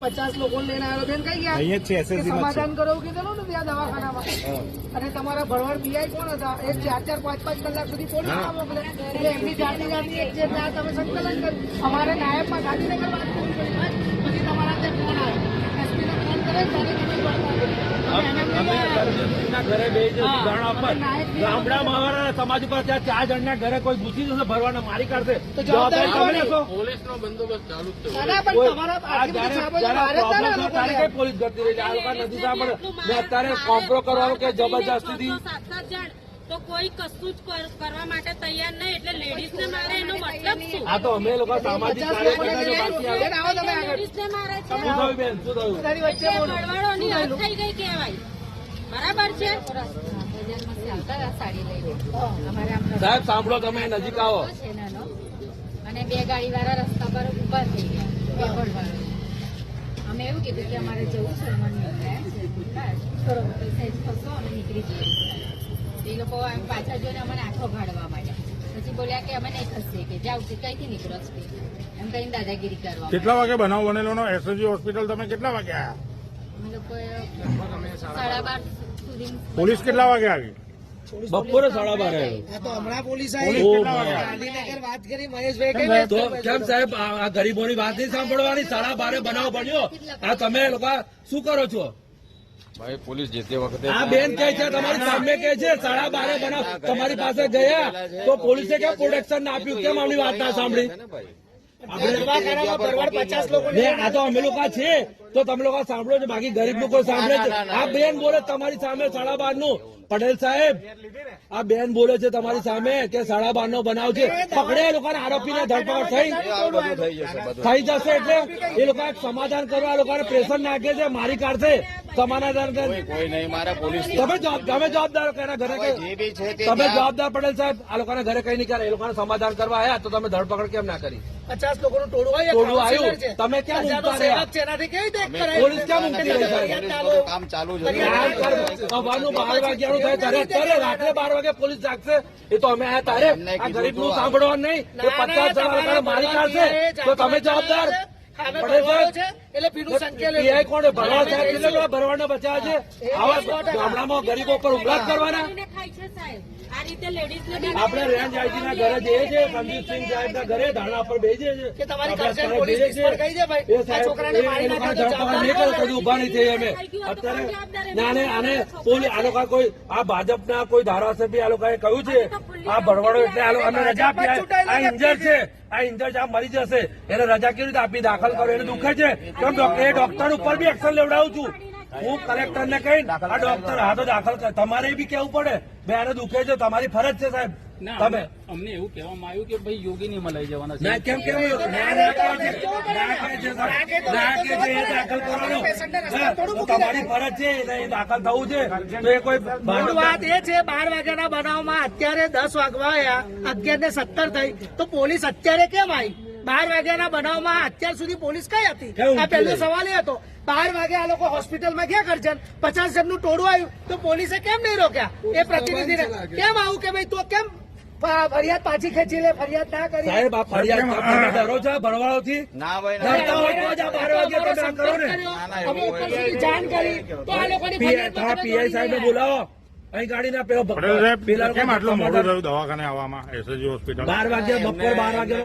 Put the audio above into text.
પચાસ લોકો લઈને આવ્યો બેન કઈ ગયા કે સમાધાન કરો એવું કીધેલું ને ત્યાં દવાખાનામાં? અને તમારા ભરવાડ પીઆઈ કોણ હતા? એ ચાર ચાર પાંચ પાંચ કલાક સુધી પોલીસ ના મોકલે એટલે એમની જાતની જાતની એક છે ત્યાં તમે સંકલન કર્યું. અમારે નાયબમાં ગાંધીનગર વાત કરવી પડી. પછી તમારા ત્યાં ફોન આવ્યો એસપી ને ફોન કરે ત્યારે તમે વાત અમે સરજીતસિંહના ઘરે બે. ઉદાહરણ આપત ગામડામાં સમાજ ઉપર ત્યાં ચાર જણના ઘરે કોઈ ઘૂસી જશે ભરવાના મારી કાઢશે તો જવાબદારી પોલીસનો બંદોબસ્ત ચાલુ જ પોલીસ કરતી રહી? આ લોકો નથી સાંભળે અત્યારે કોમ્પ્રો કરવાનો કે જબરજસ્તીથી સાત સાત જણ. તો કોઈ કશું જ કરવા માટે તૈયાર નહીં એટલે લેડીઝ ને મારે એનો મતલબ શું? આ તો અમે લોકો સામાજિક લેડીઝ ને મારે છે. બેન? શું થયું? બધાની વચ્ચે થઈ ગઈ કહેવાય. બરાબર છે? સાહેબ સાંભળો તમે નજીક આવો. અને બે ગાડી વાળા રસ્તા પર ઊભા થઈ ગયા અમે એવું કીધું કે અમારે જવું છે ખસો અમે નીકળી જઈએ. એ લોકો એમ પાછા જોઈને અમને આંખો ગાળવા માંડ્યા. પછી બોલ્યા કે અમે નહીં ખસીએ કે જાવ છે કઈથી નીકળો છો? એમ કહીને દાદાગીરી કરવા કેટલા વાગે બનાવ બનેલો નો એસએસજી હોસ્પિટલ તમે કેટલા વાગે આવ્યા અમે લોકોએ સાડા બાર સુધી પોલીસ કેટલા વાગે આવી? બપોરે સાડા બાર હમણાં પોલીસ ગાંધીનગર વાત કરી મહેશભાઈ તો કેમ સાહેબ આ ગરીબોની વાત નહીં સાંભળવાની? સાડા બારે બનાવ બન્યો. આ તમે લોકો શું કરો છો? ભાઈ પોલીસ જે તે વખતે આ બેન કહે છે તમારી સામે કહે છે સાડા બારે બનાવ. તમારી પાસે ગયા તો પોલીસે કેમ પ્રોટેક્શન ના આપ્યું? કેમ આમની વાત ના સાંભળી? દવાખાનામાં ભરવાડ પચાસ લોકો ને આ તો અમે લોકો છે તો તમે લોકો સાંભળો છો બાકી ગરીબ લોકો સાંભળે છે. આ બેન બોલે તમારી સામે સાડા બારનું પટેલ સાહેબ આ બેન બોલે છે તમારી સામે કે સાડા બાર નો બનાવ છે પકડે એ લોકોને આરોપીને ધરપકડ થઈ. થઈ જશે થઈ જશે એટલે એ લોકો સમાધાન કરવા લોકોને પ્રેશર નાખે છે મારી કાઢશે સમાધાન કરે. કોઈ કોઈ નહીં મારા પોલીસ તમે તમે જવાબદાર કે ઘરે કઈ- જે બી છે તમે જવાબદાર પડેલ સાહેબ આ લોકોને ઘરે કઈ નહીં કરે એ લોકોને સમાધાન કરવા આવ્યા તો તમે ધરપકડ કેમ ના કરી? પચાસ લોકોનું ટોળું આવ્યું. તમે ક્યાં ઊંઘતા રહ્યા? પોલીસ ક્યાં રહી કામ ચાલુ સવારનું બાર વાગ્યાનું થાય ત્યારે અત્યારે રાત્રે બાર વાગે પોલીસ જાગશે. એ તો અમે આયા તારે. આ કીધું ગરીબનું સાંભળવાનું નહીં. એ પચાસ જણા મારી કાઢશે તો તમે જવાબદાર છે, એટલે પીનું સંકેલ પીઆઈ કોણ ભરવા સાહેબ કેટલા ભરવાના બચ્યા છે? આવા ગામડામાં ગરીબો પર હુમલા કરવાના? આપણે રેન્જ આઈજી ના ઘરે જઈએ છીએ સંદીપસિંહ સાહેબ ના ઘરે ધારણા પર બેસીએ છીએ. કે તમારી પોલીસ કહી દે ભાઈ. આ છોકરાને મારી ધરપકડ નહીં થઈ અમે. અત્યારે ના આને પોલીસ આ લોકો કોઈ આ ભાજપના કોઈ ધારાસભ્ય આ લોકોએ કહ્યું છે આ ભરવાડો એટલે અમે રજા આપી આ- ઇન્જર છે. આ ઇન્જર આ મરી જશે. એને રજા કેવી રીતે આપી દાખલ કરો એને દુખે છે? કેમ એ ડોક્ટર ઉપર બી એક્શન લેવડાવું છું હું કલેક્ટર ને કહી આ ડોક્ટર હાથો તો દાખલ તમારે બી કેવું પડે બે આને દુખે છે તમારી ફરજ છે સાહેબ તમે અમને- એવું કહેવામાં આવ્યું કે ભાઈ યોગીનીમાં મલાઈ જવાના છે કેમ? ના ના. ના. ના કરવાનું તમારી ફરજ છે એ દાખલ થવું છે તો એ કોઈ વાત એ છે બાર વાગ્યાના બનાવમાં અત્યારે દસ વાગવા આવ્યા અગિયાર ને સત્તર થઈ તો પોલીસ અત્યારે કેમ આવી બાર વાગ્યાના બનાવમાં અત્યાર સુધી પોલીસ કઈ હતી? આ પહેલો સવાલ એ હતો. બાર વાગે આ લોકો હોસ્પિટલમાં ગયા કરજણ. પચાસ જણનું ટોળું આવ્યું. તો પોલીસે કેમ નહીં રોક્યા? એ પ્રતિનિધિને કેમ આવું કે ભાઈ તો કેમ ફરિયાદ પાછી ખેંચી લે ફરિયાદ ના કરી સાહેબ આ ફરિયાદ ડરો છો ભરવાડોથી ના ભાઈ ડરતા હોય તો બાર વાગે તમે કરો ને. ના, ના, અમે ઉપર સુધી જાણ કરી. તો આ લોકોની પીઆઈ પીઆઈ સાહેબ બોલાવો. અહીં ગાડી પેલો પેલા કેમ આટલું મોડું સમાધાન- દવાખાને આવવામાં એસએસજી હોસ્પિટલ બાર વાગ્યા બપોર બાર વાગ્યા